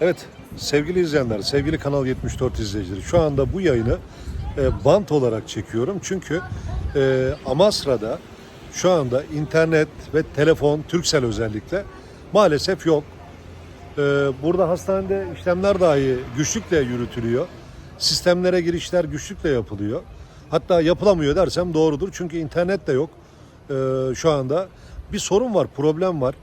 Evet sevgili izleyenler, sevgili Kanal 74 izleyicileri şu anda bu yayını e, bant olarak çekiyorum. Çünkü e, Amasra'da şu anda internet ve telefon, Turkcell özellikle maalesef yok. E, burada hastanede işlemler dahi güçlükle yürütülüyor. Sistemlere girişler güçlükle yapılıyor. Hatta yapılamıyor dersem doğrudur. Çünkü internet de yok e, şu anda. Bir sorun var, problem var.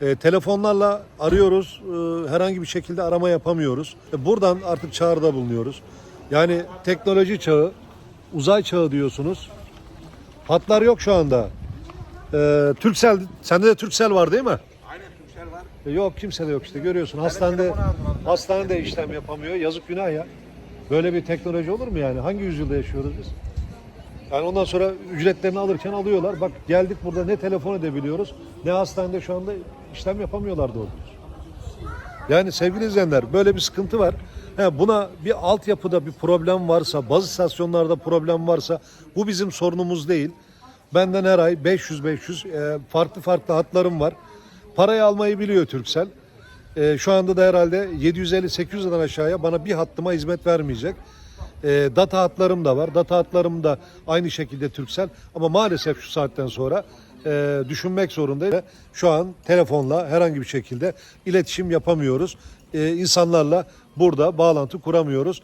E, telefonlarla arıyoruz, e, herhangi bir şekilde arama yapamıyoruz. E, buradan artık çağrıda bulunuyoruz. Yani teknoloji çağı, uzay çağı diyorsunuz. Hatlar yok şu anda. E, Türksel, sende de Türksel var değil mi? Aynen Türksel var. E, Yok kimse de yok işte görüyorsun. Hastanede hastanede işlem yapamıyor. Yazık günah ya. Böyle bir teknoloji olur mu yani? Hangi yüzyılda yaşıyoruz biz? Yani ondan sonra ücretlerini alırken alıyorlar. Bak geldik burada ne telefon edebiliyoruz ne hastanede şu anda işlem yapamıyorlar doğru. Yani sevgili izleyenler böyle bir sıkıntı var. He, buna bir altyapıda bir problem varsa, bazı istasyonlarda problem varsa bu bizim sorunumuz değil. Benden her ay 500-500 e, farklı farklı hatlarım var. Parayı almayı biliyor Türksel. E, şu anda da herhalde 750-800'den aşağıya bana bir hattıma hizmet vermeyecek. E, data hatlarım da var. Data hatlarım da aynı şekilde Türksel. Ama maalesef şu saatten sonra e, düşünmek zorundayız. Şu an telefonla herhangi bir şekilde iletişim yapamıyoruz. E, insanlarla burada bağlantı kuramıyoruz.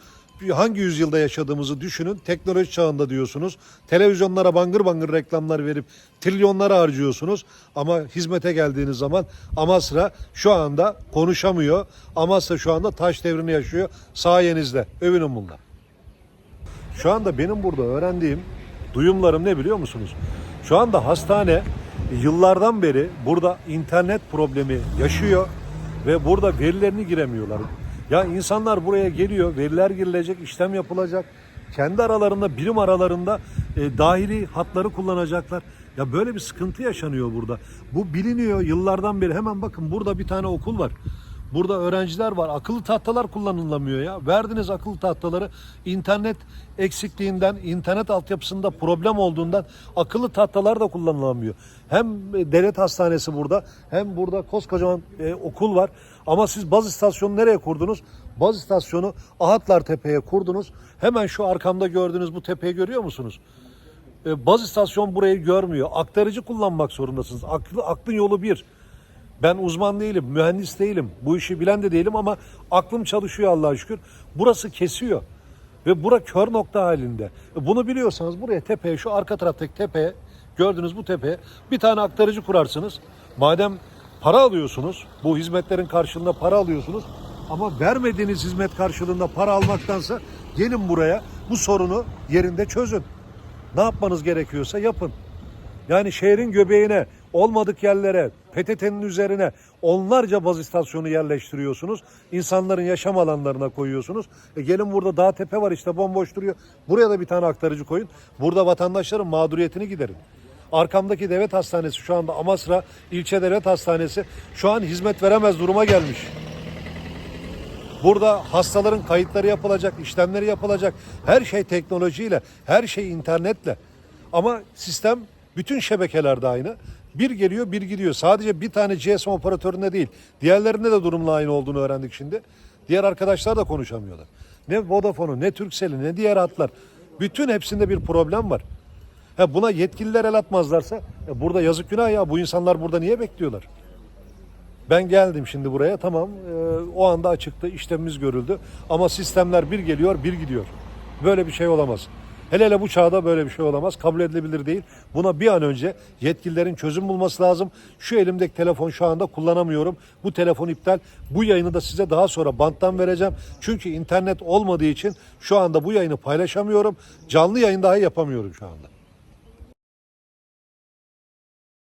Hangi yüzyılda yaşadığımızı düşünün. Teknoloji çağında diyorsunuz. Televizyonlara bangır bangır reklamlar verip trilyonları harcıyorsunuz. Ama hizmete geldiğiniz zaman Amasra şu anda konuşamıyor. Amasra şu anda taş devrini yaşıyor. Sayenizde. Övünün bunlar. Şu anda benim burada öğrendiğim duyumlarım ne biliyor musunuz? Şu anda hastane yıllardan beri burada internet problemi yaşıyor ve burada verilerini giremiyorlar. Ya insanlar buraya geliyor, veriler girilecek, işlem yapılacak. Kendi aralarında, birim aralarında e, dahili hatları kullanacaklar. Ya böyle bir sıkıntı yaşanıyor burada. Bu biliniyor yıllardan beri. Hemen bakın burada bir tane okul var. Burada öğrenciler var. Akıllı tahtalar kullanılamıyor ya. Verdiniz akıllı tahtaları internet eksikliğinden, internet altyapısında problem olduğundan akıllı tahtalar da kullanılamıyor. Hem devlet hastanesi burada hem burada koskocaman e, okul var. Ama siz baz istasyonu nereye kurdunuz? Baz istasyonu Ahatlar Tepe'ye kurdunuz. Hemen şu arkamda gördüğünüz bu tepeyi görüyor musunuz? E, baz istasyon burayı görmüyor. Aktarıcı kullanmak zorundasınız. Aklı, aklın yolu bir. Ben uzman değilim, mühendis değilim, bu işi bilen de değilim ama aklım çalışıyor Allah'a şükür. Burası kesiyor ve bura kör nokta halinde. E, Bunu biliyorsanız buraya tepeye, şu arka taraftaki tepeye, gördüğünüz bu tepeye bir tane aktarıcı kurarsınız. Madem para alıyorsunuz, bu hizmetlerin karşılığında para alıyorsunuz ama vermediğiniz hizmet karşılığında para almaktansa gelin buraya bu sorunu yerinde çözün. Ne yapmanız gerekiyorsa yapın. Yani şehrin göbeğine, olmadık yerlere, PTT'nin üzerine onlarca baz istasyonu yerleştiriyorsunuz. İnsanların yaşam alanlarına koyuyorsunuz. E gelin burada dağ tepe var işte bomboş duruyor. Buraya da bir tane aktarıcı koyun. Burada vatandaşların mağduriyetini giderin. Arkamdaki devlet hastanesi şu anda Amasra ilçe devlet hastanesi şu an hizmet veremez duruma gelmiş. Burada hastaların kayıtları yapılacak, işlemleri yapılacak. Her şey teknolojiyle, her şey internetle. Ama sistem bütün şebekelerde aynı. Bir geliyor, bir gidiyor. Sadece bir tane GSM operatöründe değil. Diğerlerinde de durumla aynı olduğunu öğrendik şimdi. Diğer arkadaşlar da konuşamıyorlar. Ne Vodafone'u, ne Turkcell'i, ne diğer hatlar. Bütün hepsinde bir problem var. Ha buna yetkililer el atmazlarsa e burada yazık günah ya. Bu insanlar burada niye bekliyorlar? Ben geldim şimdi buraya tamam e, o anda açıktı işlemimiz görüldü ama sistemler bir geliyor bir gidiyor. Böyle bir şey olamaz. Hele hele bu çağda böyle bir şey olamaz. Kabul edilebilir değil. Buna bir an önce yetkililerin çözüm bulması lazım. Şu elimdeki telefon şu anda kullanamıyorum. Bu telefon iptal. Bu yayını da size daha sonra banttan vereceğim. Çünkü internet olmadığı için şu anda bu yayını paylaşamıyorum. Canlı yayın dahi yapamıyorum şu anda.